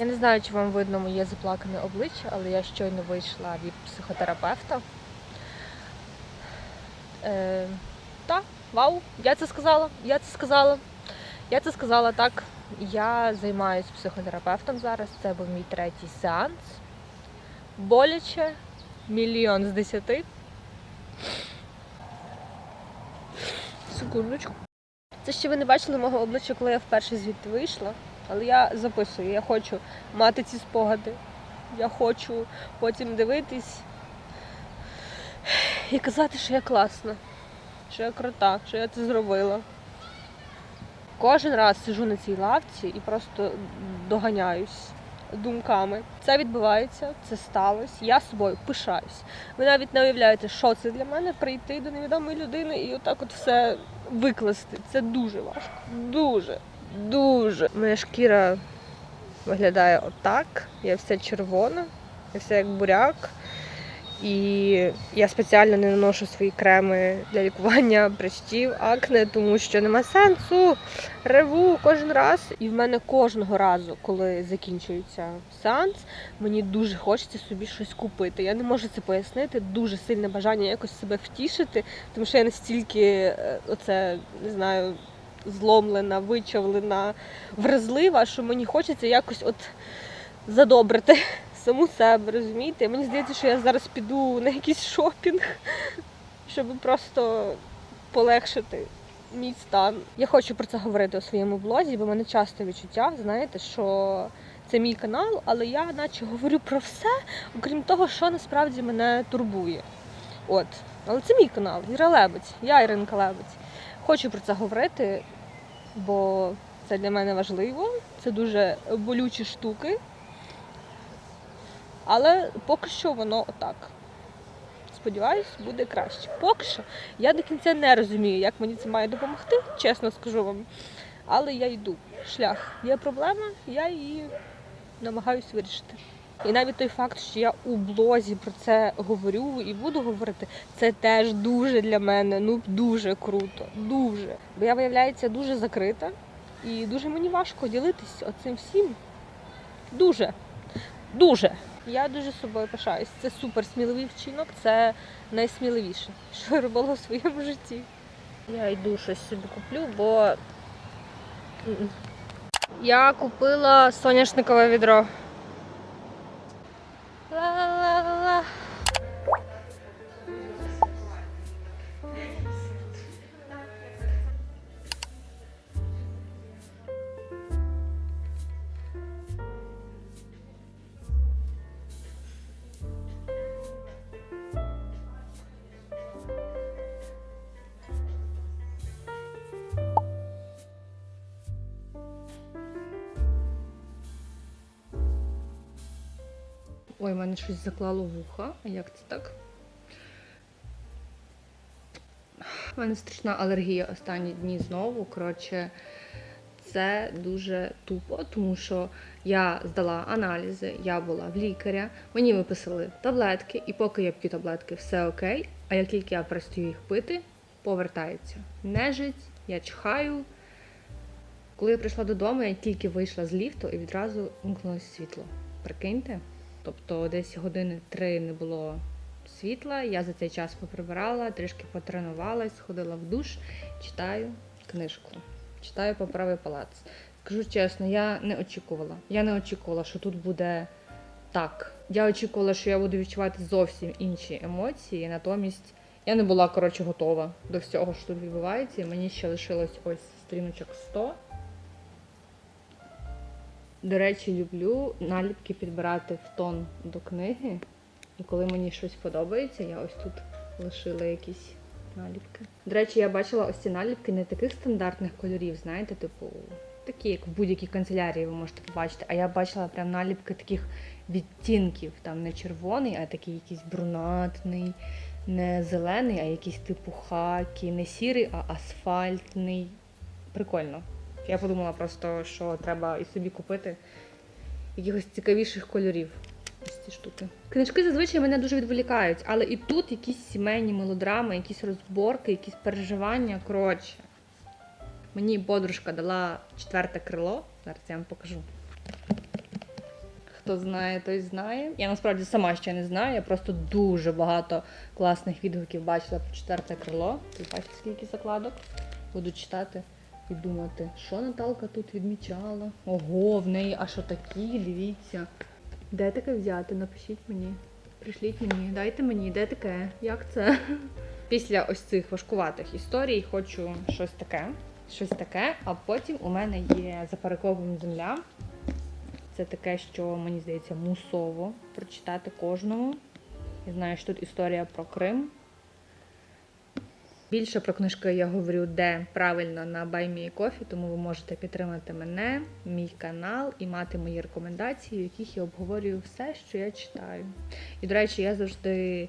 Я не знаю, чи вам видно моє заплакане обличчя, але я щойно вийшла від психотерапевта. Е, так, вау, я це сказала, я це сказала. Я це сказала так. Я займаюся психотерапевтом зараз. Це був мій третій сеанс. Боляче, мільйон з десяти. Секундочку. Це ще ви не бачили мого обличчя, коли я вперше звідти вийшла. Але я записую, я хочу мати ці спогади. Я хочу потім дивитись і казати, що я класна, що я крута, що я це зробила. Кожен раз сижу на цій лавці і просто доганяюсь думками. Це відбувається, це сталося. Я собою пишаюсь. Ви навіть не уявляєте, що це для мене прийти до невідомої людини і отак от все викласти. Це дуже важко. Дуже, дуже. Моя шкіра виглядає отак. Я вся червона, я вся як буряк. І я спеціально не наношу свої креми для лікування прищів, акне, тому що нема сенсу. Реву кожен раз. І в мене кожного разу, коли закінчується сеанс, мені дуже хочеться собі щось купити. Я не можу це пояснити. Дуже сильне бажання якось себе втішити, тому що я настільки е, оце не знаю. Зломлена, вичавлена, вразлива, що мені хочеться якось от задобрити саму себе, розумієте? Мені здається, що я зараз піду на якийсь шопінг, щоб просто полегшити мій стан. Я хочу про це говорити у своєму блозі, бо в мене часто відчуття, знаєте, що це мій канал, але я наче говорю про все, окрім того, що насправді мене турбує. От. Але це мій канал, Іра Лебедь, я Іринка Лебедь. Хочу про це говорити, бо це для мене важливо. Це дуже болючі штуки. Але поки що воно отак. Сподіваюсь, буде краще. Поки що я до кінця не розумію, як мені це має допомогти, чесно скажу вам. Але я йду. Шлях. Є проблема, я її намагаюся вирішити. І навіть той факт, що я у блозі про це говорю і буду говорити, це теж дуже для мене, ну дуже круто. Дуже. Бо я, виявляється, дуже закрита і дуже мені важко ділитись оцим всім. Дуже. Дуже. Я дуже собою пишаюсь. Це супер сміливий вчинок, це найсміливіше, що я робила в своєму житті. Я йду щось собі куплю, бо я купила соняшникове відро. Ой, мене щось заклало вуха. А як це так? У мене страшна алергія останні дні знову. Коротше, це дуже тупо, тому що я здала аналізи, я була в лікаря, мені виписали таблетки, і поки я п'ю таблетки, все окей. А як тільки я перестаю їх пити, повертається нежить, я чхаю. Коли я прийшла додому, я тільки вийшла з ліфту і відразу вимкнулося світло. Прикиньте. Тобто десь години три не було світла. Я за цей час поприбирала, трішки потренувалась, сходила в душ, читаю книжку. Читаю по правий палац. Скажу чесно, я не очікувала. Я не очікувала, що тут буде так. Я очікувала, що я буду відчувати зовсім інші емоції. Натомість я не була коротше готова до всього, що тут відбувається. І мені ще лишилось ось стріночок 100. До речі, люблю наліпки підбирати в тон до книги. І коли мені щось подобається, я ось тут лишила якісь наліпки. До речі, я бачила ось ці наліпки не таких стандартних кольорів, знаєте, типу, такі, як в будь-якій канцелярії ви можете побачити. А я бачила прям наліпки таких відтінків. Там не червоний, а такий якийсь брунатний, не зелений, а якийсь типу хакі, не сірий, а асфальтний. Прикольно. Я подумала просто, що треба і собі купити якихось цікавіших кольорів. Ось ці штуки. Книжки зазвичай мене дуже відволікають, але і тут якісь сімейні мелодрами, якісь розборки, якісь переживання. Коротше. Мені подружка дала четверте крило. Зараз я вам покажу. Хто знає, той знає. Я насправді сама ще не знаю. Я просто дуже багато класних відгуків бачила про четверте крило. Ви бачите, скільки закладок. Буду читати і думати, що Наталка тут відмічала. Ого, в неї аж отакі, дивіться. Де таке взяти? Напишіть мені. Пришліть мені, дайте мені, де таке? Як це? Після ось цих важкуватих історій хочу щось таке. Щось таке, а потім у мене є за перекопом земля. Це таке, що мені здається мусово прочитати кожному. Я знаю, що тут історія про Крим. Більше про книжки я говорю, де правильно на BuyMeCoffee, тому ви можете підтримати мене, мій канал і мати мої рекомендації, в яких я обговорюю все, що я читаю. І, до речі, я завжди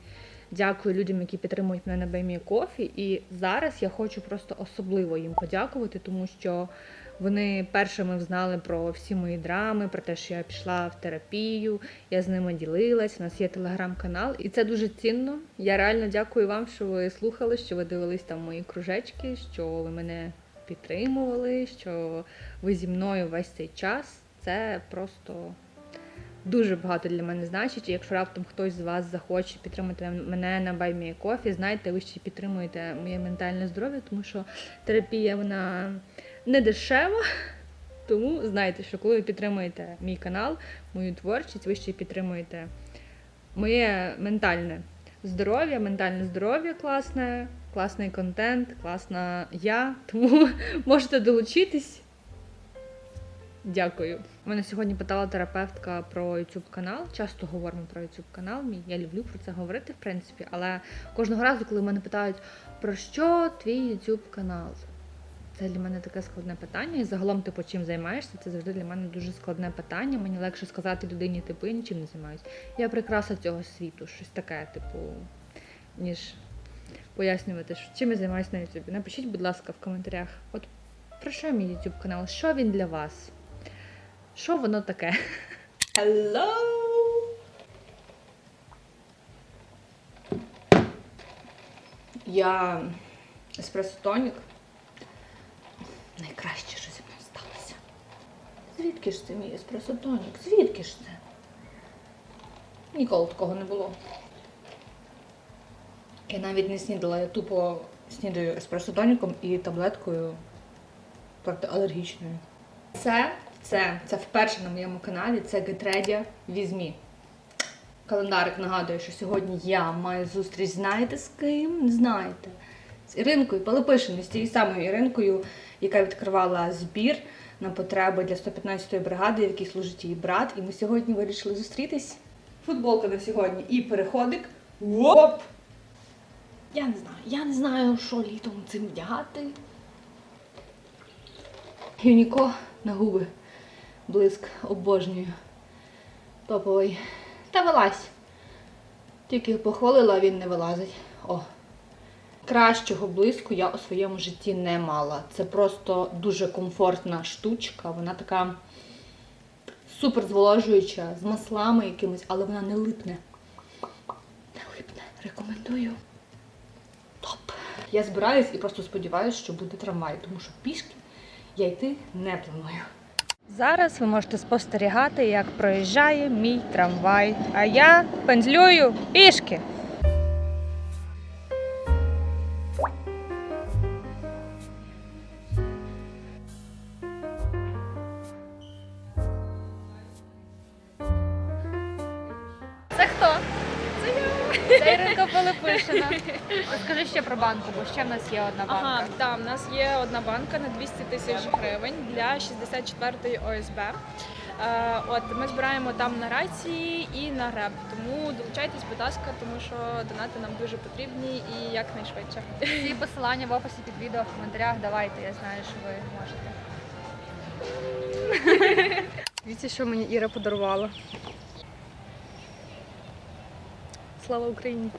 дякую людям, які підтримують мене на BuyMeCoffee. І зараз я хочу просто особливо їм подякувати, тому що вони першими взнали про всі мої драми, про те, що я пішла в терапію, я з ними ділилась. У нас є телеграм-канал, і це дуже цінно. Я реально дякую вам, що ви слухали, що ви дивились там мої кружечки, що ви мене підтримували, що ви зі мною весь цей час. Це просто дуже багато для мене значить. І якщо раптом хтось з вас захоче підтримати мене на BuyMeCoffee, знайте, ви ще підтримуєте моє ментальне здоров'я, тому що терапія вона не дешева. Тому знайте, що коли ви підтримуєте мій канал, мою творчість, ви ще й підтримуєте моє ментальне здоров'я, ментальне здоров'я класне, класний контент, класна я. Тому можете долучитись. Дякую. Мене сьогодні питала терапевтка про YouTube канал. Часто говоримо про YouTube канал. Мій я люблю про це говорити, в принципі. Але кожного разу, коли мене питають, про що твій YouTube канал? Це для мене таке складне питання. І загалом, типу, чим займаєшся, це завжди для мене дуже складне питання. Мені легше сказати людині, типу, я нічим не займаюся. Я прикраса цього світу, щось таке, типу, ніж пояснювати, що чим я займаюся на YouTube. Напишіть, будь ласка, в коментарях, от про що мій YouTube канал? Що він для вас? Що воно таке? Hello! Я еспресо тонік. Найкраще, що зі мною сталося. Звідки ж це мій еспресо тонік? Звідки ж це? Ніколи такого не було. Я навіть не снідала, я тупо снідаю еспресо тоніком і таблеткою протиалергічною. Це, це, це вперше на моєму каналі, це Гетредя Візьмі. Календарик нагадує, що сьогодні я маю зустріч, знаєте з ким? Знаєте. З Іринкою Палипишиною, з тією самою Іринкою, яка відкривала збір на потреби для 115-ї бригади, в якій служить її брат. І ми сьогодні вирішили зустрітись. Футболка на сьогодні і переходик. Воп! Я не знаю, я не знаю, що літом цим вдягати. Юніко на губи. Блиск обожнюю. Топовий. Та вилазь. Тільки похвалила, а він не вилазить. О. Кращого блиску я у своєму житті не мала. Це просто дуже комфортна штучка. Вона така супер зволожуюча, з маслами якимись, але вона не липне. Не липне. Рекомендую. Топ. Я збираюсь і просто сподіваюся, що буде трамвай, тому що пішки я йти не планую. Зараз ви можете спостерігати, як проїжджає мій трамвай, а я пензлюю пішки. Банку, бо ще в нас є одна банка. Ага, так, в нас є одна банка на 200 тисяч гривень для 64-ї ОСБ. Е, От ми збираємо там на рації і на РЕБ. Тому долучайтесь, будь ласка, тому що донати нам дуже потрібні і якнайшвидше. Всі посилання в описі під відео в коментарях давайте, я знаю, що ви можете. Дивіться, що мені Іра подарувала. Слава Україні!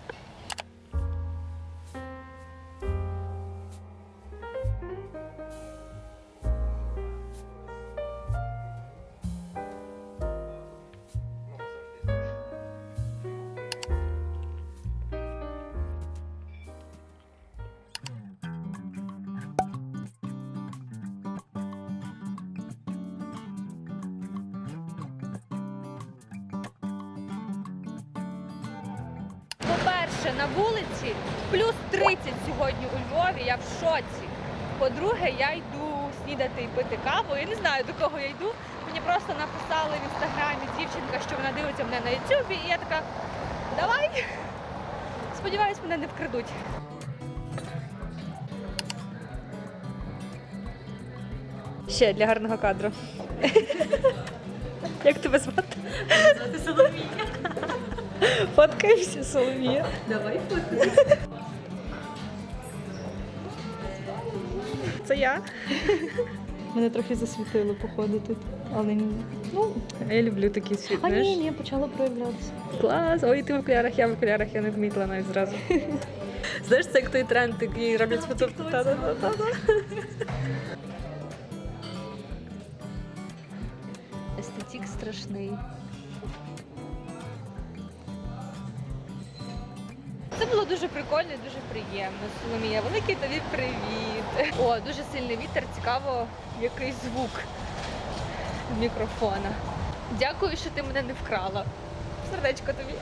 По-перше, на вулиці плюс 30 сьогодні у Львові, я в шоці. По-друге, я йду снідати і пити каву. Я не знаю до кого я йду. Мені просто написали в інстаграмі дівчинка, що вона дивиться мене на ютубі, і я така, давай. Сподіваюсь, мене не вкрадуть. Ще для гарного кадру. Як тебе звати? Звати Соломія. Фоткаємося, Соломія. Давай фото. Це я. Мене трохи засвітило, походу, тут. Але ні. Ну, я люблю такі світ. А ні, ні, почало проявлятися. Клас! Ой, ти в окулярах, я в окулярах, я не вмітила навіть зразу. Знаєш, це як той тренд, який роблять фото. Та-та-та-та. Естетик страшний. Це було дуже прикольно і дуже приємно. Соломія, великий тобі привіт. О, дуже сильний вітер, цікаво, який звук мікрофона. Дякую, що ти мене не вкрала. Сердечко тобі.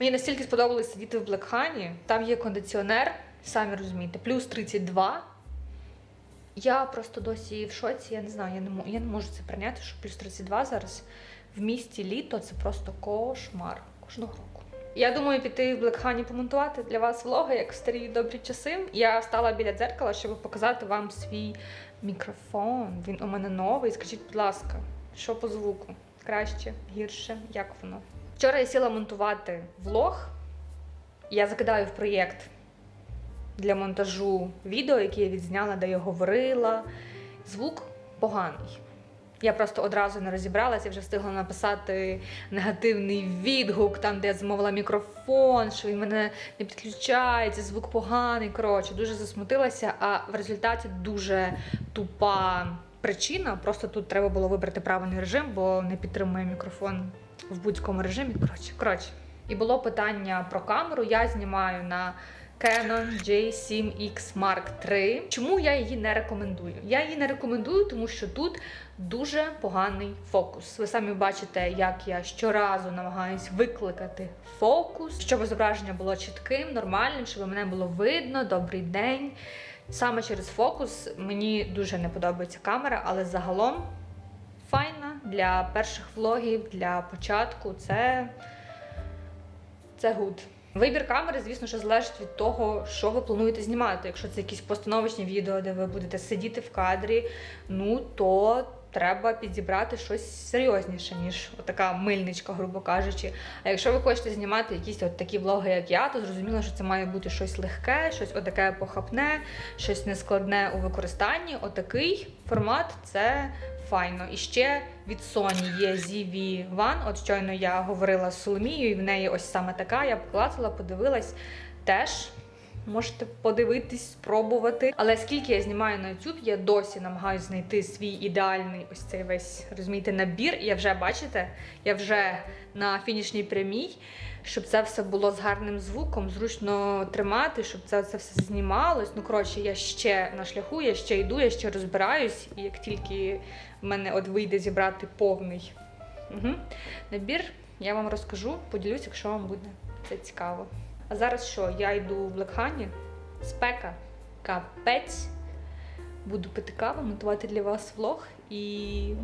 Мені настільки сподобалось сидіти в Блекхані. Там є кондиціонер, самі розумієте, плюс 32. Я просто досі в шоці, я не знаю, я не, мо- я не можу це прийняти, що плюс 32 зараз в місті літо це просто кошмар кожного року. Я думаю піти в Блекхані помонтувати для вас влоги, як в старі добрі часи. Я стала біля дзеркала, щоб показати вам свій мікрофон. Він у мене новий. Скажіть, будь ласка, що по звуку? Краще, гірше, як воно? Вчора я сіла монтувати влог. Я закидаю в проєкт для монтажу відео, яке я відзняла, де я говорила. Звук поганий. Я просто одразу не розібралася, вже встигла написати негативний відгук, там, де я замовила мікрофон, що він мене не підключається, звук поганий. Коротше, дуже засмутилася, а в результаті дуже тупа причина. Просто тут треба було вибрати правильний режим, бо не підтримує мікрофон в будь-якому режимі. Коротше, коротше. І було питання про камеру. Я знімаю на Canon J7X Mark III. Чому я її не рекомендую? Я її не рекомендую, тому що тут дуже поганий фокус. Ви самі бачите, як я щоразу намагаюсь викликати фокус, щоб зображення було чітким, нормальним, щоб мене було видно. Добрий день. Саме через фокус мені дуже не подобається камера, але загалом файна для перших влогів, для початку. Це, це гуд. Вибір камери, звісно, що залежить від того, що ви плануєте знімати. Якщо це якісь постановочні відео, де ви будете сидіти в кадрі, ну то треба підібрати щось серйозніше, ніж така мильничка, грубо кажучи. А якщо ви хочете знімати якісь от такі влоги, як я, то зрозуміло, що це має бути щось легке, щось отаке похапне, щось нескладне у використанні. Отакий формат це файно. І ще від Sony є ZV-1. От щойно я говорила з Соломією, і в неї ось саме така. Я поклацала, подивилась теж. Можете подивитись, спробувати. Але скільки я знімаю на YouTube, я досі намагаюся знайти свій ідеальний ось цей весь розумієте, набір. Я вже бачите, я вже на фінішній прямій, щоб це все було з гарним звуком, зручно тримати, щоб це, це все знімалось. Ну коротше, я ще на шляху, я ще йду, я ще розбираюсь. І як тільки в мене от вийде зібрати повний угу. набір, я вам розкажу, поділюсь, якщо вам буде це цікаво. А зараз що? Я йду в Блекхані, спека, капець. Буду пити каву, монтувати для вас влог. І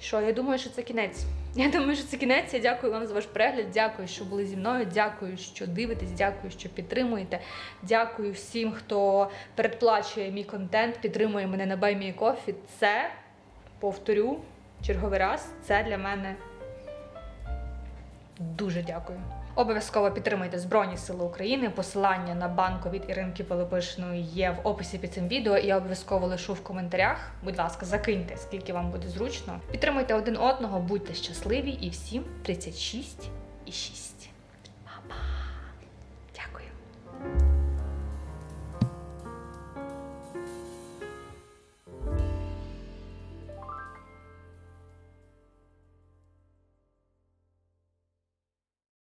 що, я думаю, що це кінець. Я думаю, що це кінець. Я дякую вам за ваш перегляд. Дякую, що були зі мною. Дякую, що дивитесь, дякую, що підтримуєте. Дякую всім, хто передплачує мій контент, підтримує мене на BuyMeCoffee. Це, повторю, черговий раз, це для мене дуже дякую. Обов'язково підтримайте Збройні Сили України. Посилання на банку від Іринки Пилипишної є в описі під цим відео. Я обов'язково лишу в коментарях. Будь ласка, закиньте, скільки вам буде зручно. Підтримуйте один одного, будьте щасливі і всім 36 і 6.